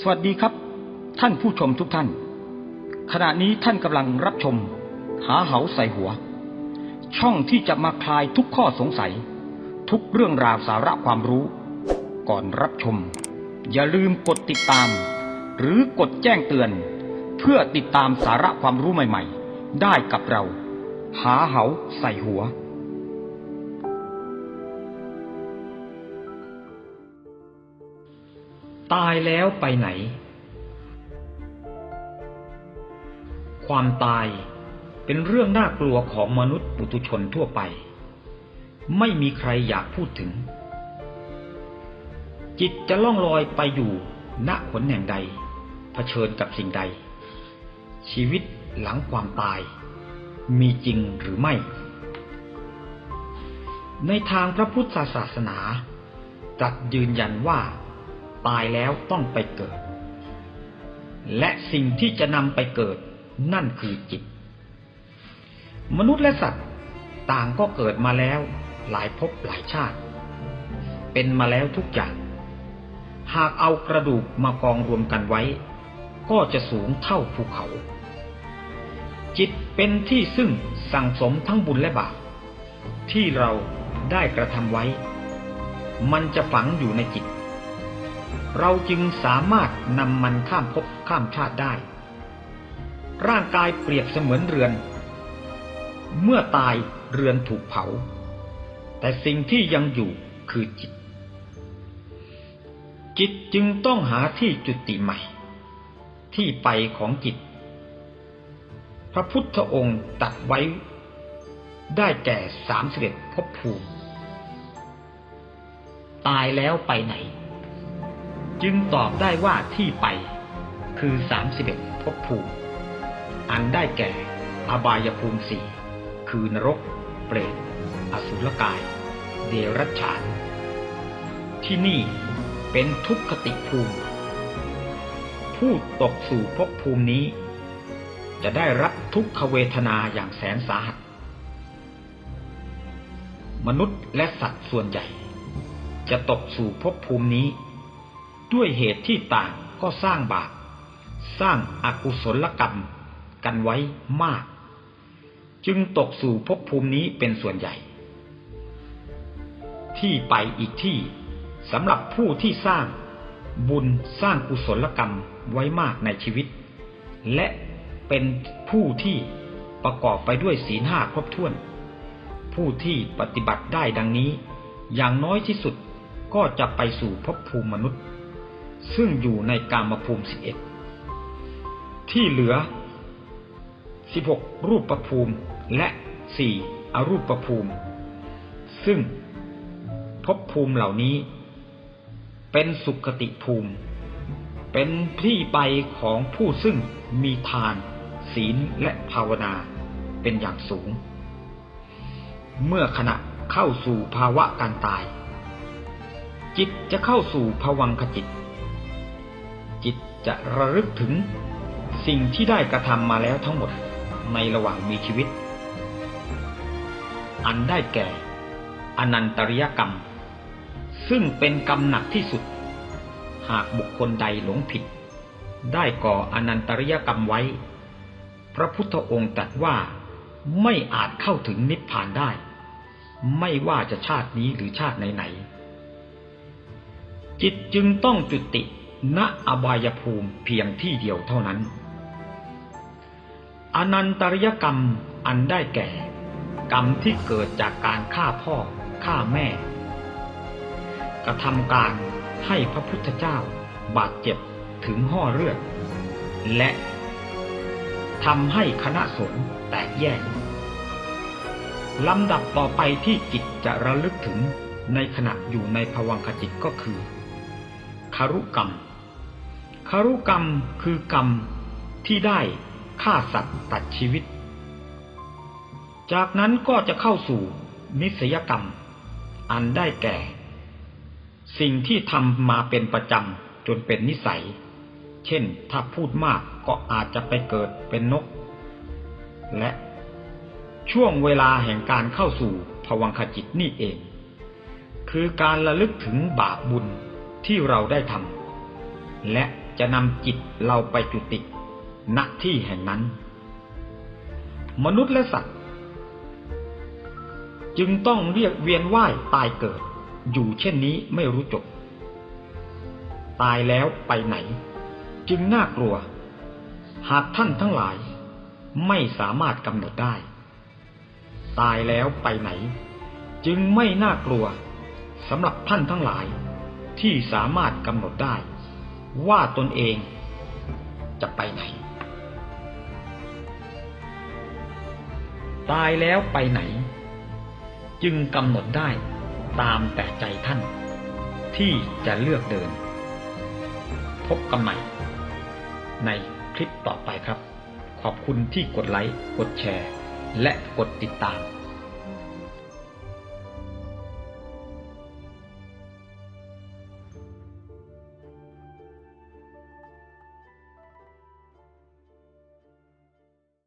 สวัสดีครับ ท่านผู้ชมทุกท่าน ขณะนี้ท่านกำลังรับชม หาเหาใส่หัว ช่องที่จะมาคลายทุกข้อสงสัย ทุกเรื่องราวสาระความรู้ ก่อนรับชม อย่าลืมกดติดตาม หรือกดแจ้งเตือน เพื่อติดตามสาระความรู้ใหม่ ๆ ได้กับเรา หาเหาใส่หัว ตายแล้วไปไหน ความตายเป็นเรื่องน่ากลัวของมนุษย์ปุถุชนทั่วไป ไม่มีใครอยากพูดถึง จิตจะล่องลอยไปอยู่ณขนแห่งใดเผชิญกับสิ่งใด ชีวิตหลังความตาย มีจริงหรือไม่ ในทางพระพุทธศาสนาตรัสยืนยันว่า ตายแล้วต้องไปเกิด และสิ่งที่จะนำไปเกิดนั่นคือจิต มนุษย์และสัตว์ต่างก็เกิดมาแล้วหลายภพหลายชาติ เป็นมาแล้วทุกอย่าง หากเอากระดูกมากองรวมกันไว้ ก็จะสูงเท่าภูเขา จิตเป็นที่ซึ่งสั่งสมทั้งบุญและบาปที่เราได้กระทำไว้ มันจะฝังอยู่ในจิต เราจึงสามารถนำมันข้ามภพข้ามชาติได้ ร่างกายเปรียบเสมือนเรือน เมื่อตายเรือนถูกเผา แต่สิ่งที่ยังอยู่คือจิต จิตจึงต้องหาที่จุติใหม่ ที่ไปของจิต พระพุทธองค์ตัดไว้ ได้แก่สามสิบเอ็ดภพภูมิ ตายแล้วไปไหน จึงตอบได้ว่าที่ไป คือสามสิบเอ็ดภพภูมิ อันได้แก่ อบายภูมิสี่คือนรก เปรตอสุรกาย เดรัจฉาน ที่นี่เป็นทุกขติภูมิ ผู้ตกสู่ภพภูมินี้ จะได้รับทุกขเวทนาอย่างแสนสาหัส มนุษย์และสัตว์ส่วนใหญ่ จะตกสู่ภพภูมินี้ ด้วยเหตุที่ต่างก็สร้างบาปสร้างอากุศลกรรมกันไว้มาก จึงตกสู่ภพภูมินี้เป็นส่วนใหญ่ ที่ไปอีกที่สำหรับผู้ที่สร้างบุญสร้างกุศลกรรมไว้มากในชีวิต และเป็นผู้ที่ประกอบไปด้วยศีลห้าครบถ้วน ผู้ที่ปฏิบัติได้ดังนี้ อย่างน้อยที่สุดก็จะไปสู่ภพภูมิมนุษย์ ซึ่งอยู่ในกามภูมิสิบเอ็ดที่เหลือสิบหกรูปประภูมิและสี่อรูปประภูมิ ซึ่งภพภูมิเหล่านี้ เป็นสุขติภูมิ เป็นที่ไปของผู้ซึ่งมีทาน ศีลและภาวนาเป็นอย่างสูง เมื่อขณะเข้าสู่ภาวะการตาย จิตจะเข้าสู่ภวังคจิต จิตจะระลึกถึงสิ่งที่ได้กระทำมาแล้วทั้งหมดในระหว่างมีชีวิต อันได้แก่ อนันตริยกรรม ซึ่งเป็นกรรมหนักที่สุด หากบุคคลใดหลงผิด ได้ก่ออนันตริยกรรมไว้ พระพุทธองค์ตรัสว่าไม่อาจเข้าถึงนิพพานได้ ไม่ว่าจะชาตินี้หรือชาติไหนๆจิตจึงต้องจุติ ณอบายภูมิเพียงที่เดียวเท่านั้น อนันตริยกรรมอันได้แก่ กรรมที่เกิดจากการฆ่าพ่อฆ่าแม่ กระทำการให้พระพุทธเจ้าบาดเจ็บถึงห่อเลือดและทำให้คณะสงฆ์แตกแยกลำดับต่อไปที่จิตจะระลึกถึงในขณะอยู่ในภวังคจิตก็คือคารุกรรม คารุกรรมคือกรรมที่ได้ฆ่าสัตว์ตัดชีวิต จากนั้นก็จะเข้าสู่นิสยกรรม อันได้แก่ สิ่งที่ทำมาเป็นประจำจนเป็นนิสัย เช่นถ้าพูดมากก็อาจจะไปเกิดเป็นนก และช่วงเวลาแห่งการเข้าสู่ภวังคจิตนี่เอง คือการระลึกถึงบาปบุญที่เราได้ทำและ จะนำจิตเราไปจุติณที่แห่งนั้น มนุษย์และสัตว์ จึงต้องเรียกเวียนว่ายตายเกิด อยู่เช่นนี้ไม่รู้จบ ตายแล้วไปไหน จึงน่ากลัว หากท่านทั้งหลายไม่สามารถกำหนดได้ ตายแล้วไปไหน จึงไม่น่ากลัวสำหรับท่านทั้งหลายที่สามารถกำหนดได้ ว่าตนเองจะไปไหน ตายแล้วไปไหน จึงกำหนดได้ตามแต่ใจท่าน ที่จะเลือกเดิน พบกันใหม่ ในคลิปต่อไปครับ ขอบคุณที่กดไลค์ กดแชร์ และกดติดตาม